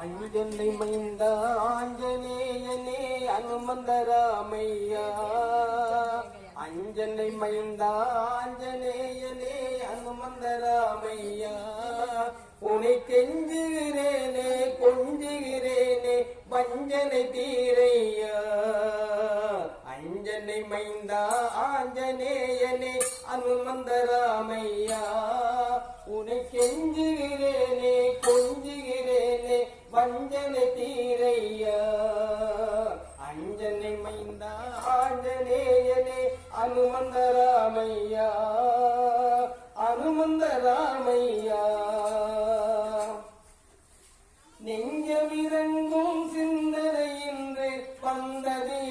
அஞ்சனை மைந்த ஆஞ்சநேயனே அனுமந்த ராமையா அஞ்சனை மைந்த ஆஞ்சநேயனே அனுமந்த ராமையா உனை கெஞ்சுகிறேனே கொஞ்சுகிறேனே வஞ்சனை தீரையா. அஞ்சனை மைந்த ஆஞ்சநேயனே அனுமந்த ராமையா உனை கெஞ்சுகிறேனே கொஞ்சு வஞ்சனை தீரையா? அஞ்சனை மைந்தா ஆஞ்சநேயனே அனுமந்தராமையா? அனுமந்தராமையா? நெஞ்சமிரங்கும் சிந்தனை இன்று வந்ததே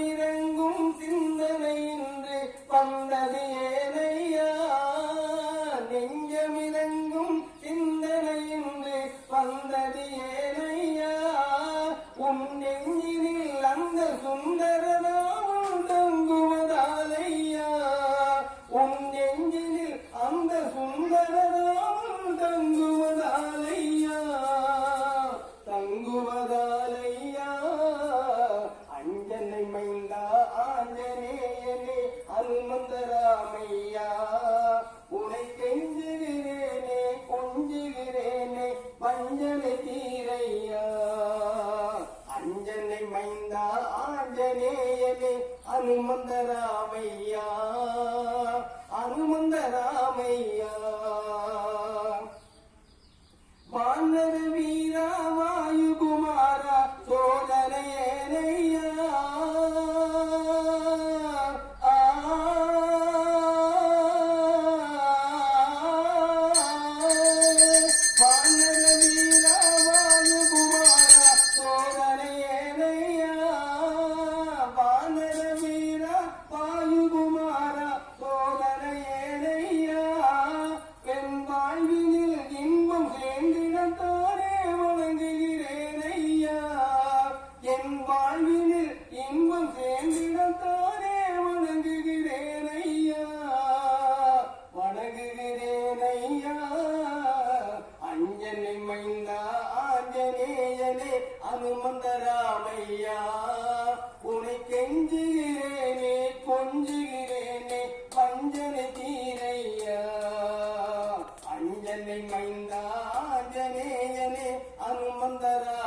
நெஞ்சமிரங்கும் சிந்தனை இன்று வந்தது ஏனையா? நெஞ்சமிரங்கும் சிந்தனை இன்று வந்தது ஏனையா? உன் நெஞ்சினில் அந்த சுந்தரனா அனுமந்த ராமையா அனுமந்த ராமையா வானரவி அனுமந்தனே அனுமந்தராமையா. உனை கெஞ்சுகிறேனே கொஞ்சுகிறேனே பஞ்சனை தீரையா. அஞ்சனை மைந்தா அஞ்சனேயனே அனுமந்தரா